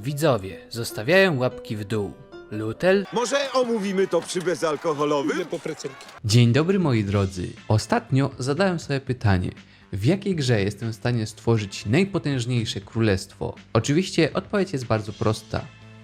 Widzowie zostawiają łapki w dół. Lutel? Może omówimy to przy bezalkoholowym? Dzień dobry moi drodzy. Ostatnio zadałem sobie pytanie, w jakiej grze jestem w stanie stworzyć najpotężniejsze królestwo? Oczywiście odpowiedź jest bardzo prosta.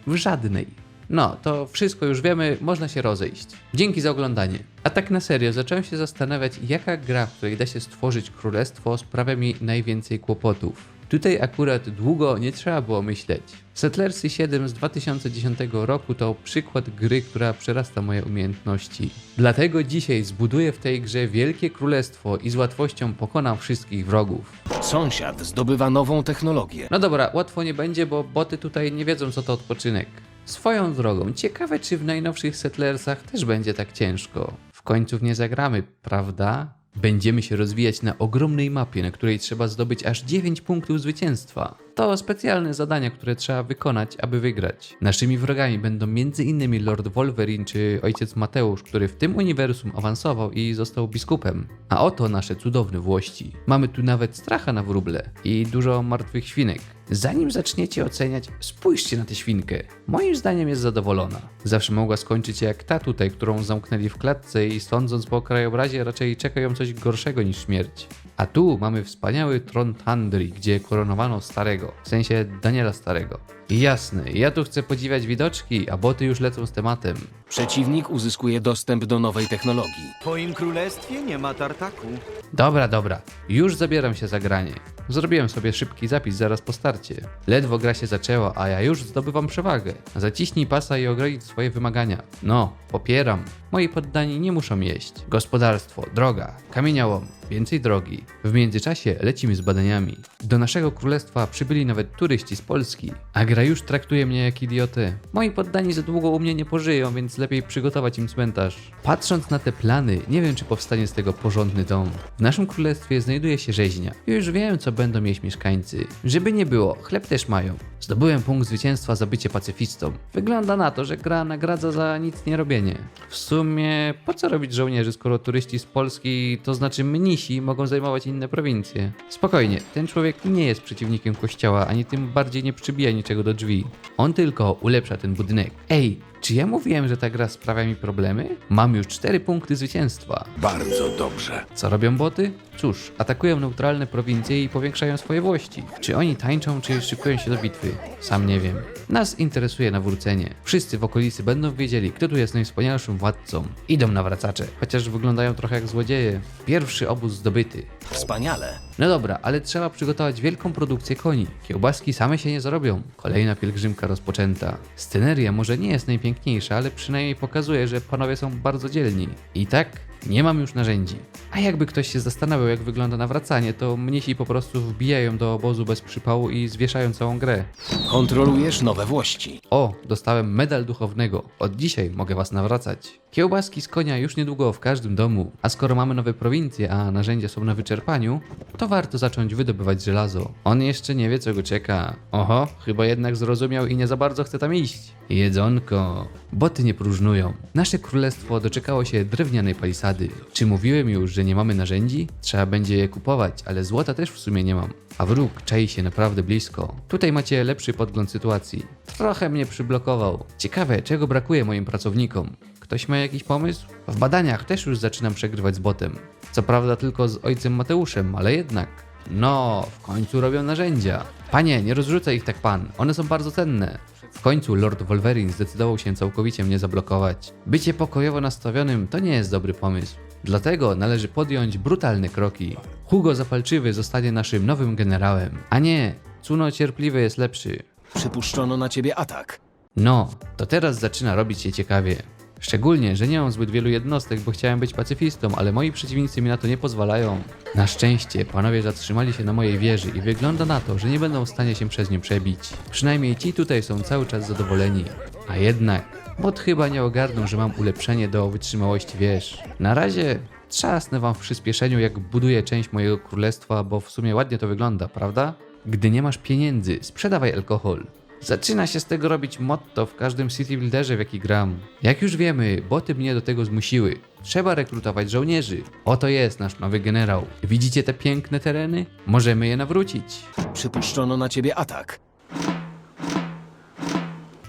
W żadnej. No, to wszystko już wiemy, można się rozejść. Dzięki za oglądanie. A tak na serio, zacząłem się zastanawiać, jaka gra, w której da się stworzyć królestwo, sprawia mi najwięcej kłopotów. Tutaj akurat długo nie trzeba było myśleć. Settlersy 7 z 2010 roku to przykład gry, która przerasta moje umiejętności. Dlatego dzisiaj zbuduję w tej grze wielkie królestwo i z łatwością pokonam wszystkich wrogów. Sąsiad zdobywa nową technologię. No dobra, łatwo nie będzie, bo boty tutaj nie wiedzą co to odpoczynek. Swoją drogą, ciekawe czy w najnowszych Settlersach też będzie tak ciężko. W końcu nie zagramy, prawda? Będziemy się rozwijać na ogromnej mapie, na której trzeba zdobyć aż 9 punktów zwycięstwa. To specjalne zadania, które trzeba wykonać, aby wygrać. Naszymi wrogami będą m.in. Lord Wolverine czy ojciec Mateusz, który w tym uniwersum awansował i został biskupem. A oto nasze cudowne włości. Mamy tu nawet stracha na wróble i dużo martwych świnek. Zanim zaczniecie oceniać, spójrzcie na tę świnkę. Moim zdaniem jest zadowolona. Zawsze mogła skończyć jak ta tutaj, którą zamknęli w klatce i sądząc po krajobrazie raczej czeka ją coś gorszego niż śmierć. A tu mamy wspaniały tron Tandri, gdzie koronowano starego, w sensie Daniela Starego. Jasne, ja tu chcę podziwiać widoczki, a boty już lecą z tematem. Przeciwnik uzyskuje dostęp do nowej technologii. W twoim królestwie nie ma tartaku. Dobra, dobra, już zabieram się za granie. Zrobiłem sobie szybki zapis zaraz po starcie. Ledwo gra się zaczęła, a ja już zdobywam przewagę. Zaciśnij pasa i ogroić swoje wymagania. No, popieram. Moi poddani nie muszą jeść. Gospodarstwo, droga, kamieniołom, więcej drogi. W międzyczasie lecimy z badaniami. Do naszego królestwa przybyli nawet turyści z Polski, a gra już traktuje mnie jak idiotę. Moi poddani za długo u mnie nie pożyją, więc lepiej przygotować im cmentarz. Patrząc na te plany, nie wiem czy powstanie z tego porządny dom. W naszym królestwie znajduje się rzeźnia. Już wiem co będą jeść mieszkańcy. Żeby nie było, chleb też mają. Zdobyłem punkt zwycięstwa za bycie pacyfistą. Wygląda na to, że gra nagradza za nic nie robienie. W sumie, po co robić żołnierzy, skoro turyści z Polski, to znaczy mnisi, mogą zajmować inne prowincje? Spokojnie, ten człowiek nie jest przeciwnikiem kościoła, ani tym bardziej nie przybija niczego do drzwi. On tylko ulepsza ten budynek. Ej, czy ja mówiłem, że ta gra sprawia mi problemy? Mam już 4 punkty zwycięstwa. Bardzo dobrze. Co robią boty? Cóż, atakują neutralne prowincje i powiększają swoje włości. Czy oni tańczą, czy szykują się do bitwy? Sam nie wiem. Nas interesuje nawrócenie. Wszyscy w okolicy będą wiedzieli, kto tu jest najwspanialszym władcą. Idą nawracacze, chociaż wyglądają trochę jak złodzieje. Pierwszy obóz zdobyty. Wspaniale. No dobra, ale trzeba przygotować wielką produkcję koni. Kiełbaski same się nie zarobią. Kolejna pielgrzymka rozpoczęta. Sceneria może nie jest najpiękniejsza, ale przynajmniej pokazuje, że panowie są bardzo dzielni. I tak nie mam już narzędzi. A jakby ktoś się zastanawiał, jak wygląda nawracanie, to mnisi po prostu wbijają do obozu bez przypału i zwieszają całą grę. Kontrolujesz nowe włości. O, dostałem medal duchownego. Od dzisiaj mogę was nawracać. Kiełbaski z konia już niedługo w każdym domu. A skoro mamy nowe prowincje, a narzędzia są na wyczerpaniu, to warto zacząć wydobywać żelazo. On jeszcze nie wie, co go czeka. Oho, chyba jednak zrozumiał i nie za bardzo chce tam iść. Jedzonko. Boty nie próżnują. Nasze królestwo doczekało się drewnianej palisady. Czy mówiłem już, że nie mamy narzędzi? Trzeba będzie je kupować, ale złota też w sumie nie mam. A wróg czai się naprawdę blisko. Tutaj macie lepszy podgląd sytuacji. Trochę mnie przyblokował. Ciekawe, czego brakuje moim pracownikom. Ktoś ma jakiś pomysł? W badaniach też już zaczynam przegrywać z botem. Co prawda tylko z ojcem Mateuszem, ale jednak. No, w końcu robią narzędzia. Panie, nie rozrzucaj ich tak pan, one są bardzo cenne. W końcu Lord Wolverine zdecydował się całkowicie mnie zablokować. Bycie pokojowo nastawionym to nie jest dobry pomysł. Dlatego należy podjąć brutalne kroki. Hugo Zapalczywy zostanie naszym nowym generałem. A nie, Cuno Cierpliwy jest lepszy. Przypuszczono na ciebie atak. No, to teraz zaczyna robić się ciekawie. Szczególnie, że nie mam zbyt wielu jednostek, bo chciałem być pacyfistą, ale moi przeciwnicy mi na to nie pozwalają. Na szczęście panowie zatrzymali się na mojej wieży i wygląda na to, że nie będą w stanie się przez nie przebić. Przynajmniej ci tutaj są cały czas zadowoleni. A jednak, bot chyba nie ogarnął, że mam ulepszenie do wytrzymałości wież. Na razie trzasnę wam w przyspieszeniu, jak buduję część mojego królestwa, bo w sumie ładnie to wygląda, prawda? Gdy nie masz pieniędzy, sprzedawaj alkohol. Zaczyna się z tego robić motto w każdym City Builderze, w jaki gram. Jak już wiemy, boty mnie do tego zmusiły. Trzeba rekrutować żołnierzy. Oto jest nasz nowy generał. Widzicie te piękne tereny? Możemy je nawrócić. Przypuszczono na ciebie atak.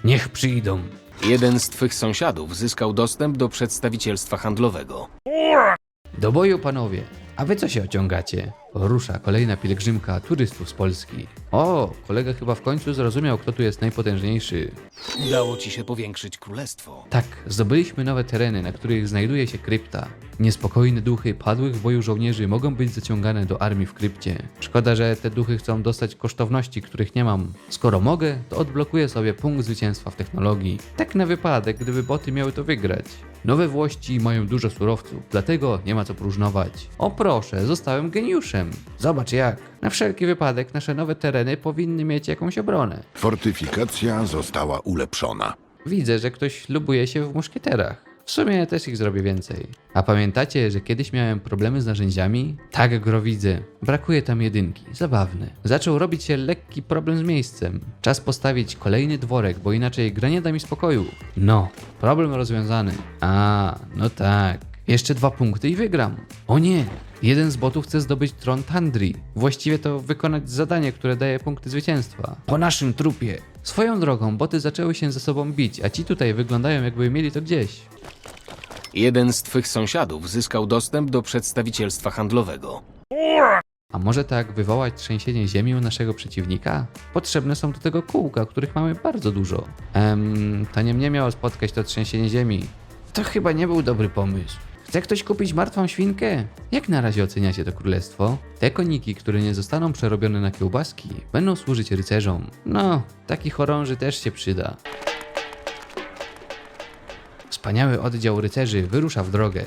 Niech przyjdą. Jeden z twych sąsiadów zyskał dostęp do przedstawicielstwa handlowego. Do boju, panowie. A wy co się ociągacie? Rusza kolejna pielgrzymka turystów z Polski. O, kolega chyba w końcu zrozumiał, kto tu jest najpotężniejszy. Udało ci się powiększyć królestwo. Tak, zdobyliśmy nowe tereny, na których znajduje się krypta. Niespokojne duchy padłych w boju żołnierzy mogą być zaciągane do armii w krypcie. Szkoda, że te duchy chcą dostać kosztowności, których nie mam. Skoro mogę, to odblokuję sobie punkt zwycięstwa w technologii. Tak na wypadek, gdyby boty miały to wygrać. Nowe Włości mają dużo surowców, dlatego nie ma co próżnować. O proszę, zostałem geniuszem. Zobacz jak. Na wszelki wypadek nasze nowe tereny powinny mieć jakąś obronę. Fortyfikacja została ulepszona. Widzę, że ktoś lubuje się w muszkieterach. W sumie też ich zrobię więcej. A pamiętacie, że kiedyś miałem problemy z narzędziami? Tak go widzę. Brakuje tam jedynki. Zabawne. Zaczął robić się lekki problem z miejscem. Czas postawić kolejny dworek, bo inaczej gra nie da mi spokoju. No, problem rozwiązany. A, no tak. Jeszcze dwa punkty i wygram. O nie! Jeden z botów chce zdobyć tron Tandri. Właściwie to wykonać zadanie, które daje punkty zwycięstwa. Po naszym trupie. Swoją drogą, boty zaczęły się ze sobą bić, a ci tutaj wyglądają jakby mieli to gdzieś. Jeden z twych sąsiadów zyskał dostęp do przedstawicielstwa handlowego. A może tak wywołać trzęsienie ziemi u naszego przeciwnika? Potrzebne są do tego kółka, których mamy bardzo dużo. Ehm, to nie mnie miało spotkać to trzęsienie ziemi. To chyba nie był dobry pomysł. Chce ktoś kupić martwą świnkę? Jak na razie oceniacie to królestwo? Te koniki, które nie zostaną przerobione na kiełbaski, będą służyć rycerzom. No, taki chorąży też się przyda. Wspaniały oddział rycerzy wyrusza w drogę.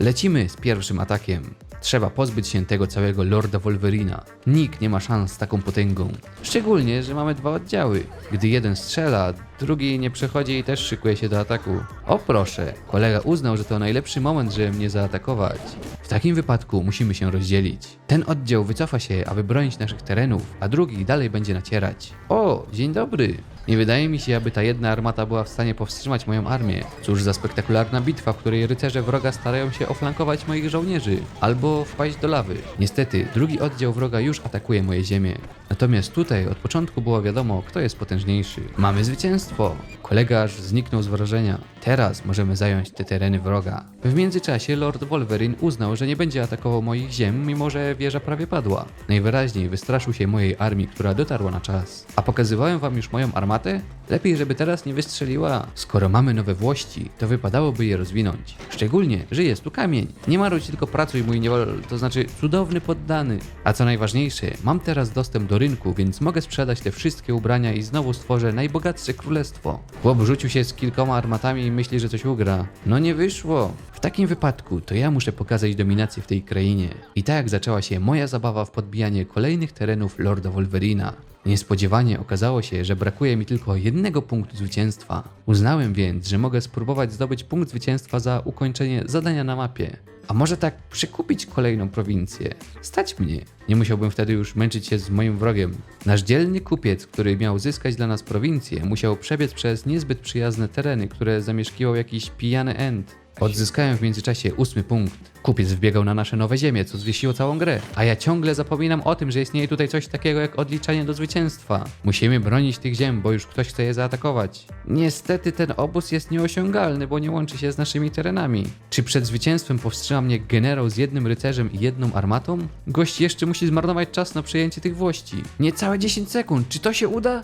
Lecimy z pierwszym atakiem. Trzeba pozbyć się tego całego Lorda Wolverina. Nikt nie ma szans z taką potęgą. Szczególnie, że mamy dwa oddziały. Gdy jeden strzela, drugi nie przechodzi i też szykuje się do ataku. O proszę, kolega uznał, że to najlepszy moment, żeby mnie zaatakować. W takim wypadku musimy się rozdzielić. Ten oddział wycofa się, aby bronić naszych terenów, a drugi dalej będzie nacierać. O, dzień dobry. Nie wydaje mi się, aby ta jedna armata była w stanie powstrzymać moją armię. Cóż za spektakularna bitwa, w której rycerze wroga starają się oflankować moich żołnierzy, albo wpaść do lawy. Niestety, drugi oddział wroga już atakuje moje ziemię. Natomiast tutaj od początku było wiadomo, kto jest potężniejszy. Mamy zwycięstwo! Kolega aż zniknął z wrażenia. Teraz możemy zająć te tereny wroga. W międzyczasie Lord Wolverine uznał, że nie będzie atakował moich ziem, mimo że wieża prawie padła. Najwyraźniej wystraszył się mojej armii, która dotarła na czas. A pokazywałem wam już moją armatę? Lepiej, żeby teraz nie wystrzeliła. Skoro mamy nowe włości, to wypadałoby je rozwinąć. Szczególnie, że jest tu kamień. Nie marudź tylko pracuj mój niewol, to znaczy cudowny poddany. A co najważniejsze, mam teraz dostęp do rynku, więc mogę sprzedać te wszystkie ubrania i znowu stworzę najbogatsze królestwo. Chłop rzucił się z kilkoma armatami i myśli, że coś ugra. No nie wyszło. W takim wypadku to ja muszę pokazać dominację w tej krainie. I tak zaczęła się moja zabawa w podbijanie kolejnych terenów Lorda Wolverina. Niespodziewanie okazało się, że brakuje mi tylko jednego punktu zwycięstwa. Uznałem więc, że mogę spróbować zdobyć punkt zwycięstwa za ukończenie zadania na mapie. A może tak przykupić kolejną prowincję? Stać mnie. Nie musiałbym wtedy już męczyć się z moim wrogiem. Nasz dzielny kupiec, który miał zyskać dla nas prowincję, musiał przebiec przez niezbyt przyjazne tereny, które zamieszkiwał jakiś pijany end. Odzyskałem w międzyczasie ósmy punkt. Kupiec wbiegał na nasze nowe ziemie, co zwiesiło całą grę. A ja ciągle zapominam o tym, że istnieje tutaj coś takiego jak odliczanie do zwycięstwa. Musimy bronić tych ziem, bo już ktoś chce je zaatakować. Niestety ten obóz jest nieosiągalny, bo nie łączy się z naszymi terenami. Czy przed zwycięstwem powstrzyma mnie generał z jednym rycerzem i jedną armatą? Gość jeszcze musi zmarnować czas na przejęcie tych włości. Niecałe 10 sekund, czy to się uda?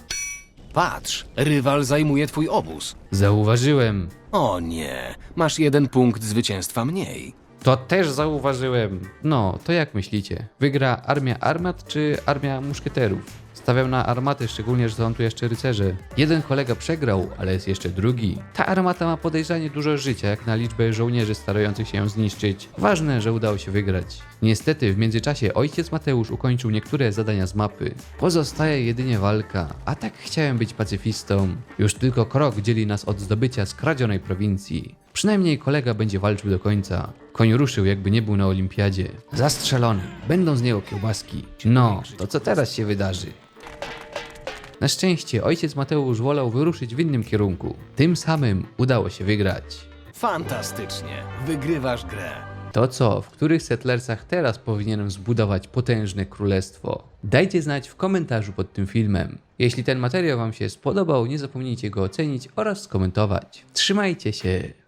Patrz, rywal zajmuje twój obóz. Zauważyłem. O nie, masz jeden punkt zwycięstwa mniej. To też zauważyłem. No, to jak myślicie? Wygra armia armat czy armia muszkieterów? Stawiam na armaty, szczególnie, że są tu jeszcze rycerze. Jeden kolega przegrał, ale jest jeszcze drugi. Ta armata ma podejrzanie dużo życia, jak na liczbę żołnierzy starających się ją zniszczyć. Ważne, że udało się wygrać. Niestety, w międzyczasie ojciec Mateusz ukończył niektóre zadania z mapy. Pozostaje jedynie walka, a tak chciałem być pacyfistą. Już tylko krok dzieli nas od zdobycia skradzionej prowincji. Przynajmniej kolega będzie walczył do końca. Koń ruszył, jakby nie był na olimpiadzie. Zastrzelony. Będą z niego kiełbaski. No, to co teraz się wydarzy? Na szczęście ojciec Mateusz wolał wyruszyć w innym kierunku. Tym samym udało się wygrać. Fantastycznie, wygrywasz grę. To co, w których settlersach teraz powinienem zbudować potężne królestwo? Dajcie znać w komentarzu pod tym filmem. Jeśli ten materiał Wam się spodobał, nie zapomnijcie go ocenić oraz skomentować. Trzymajcie się!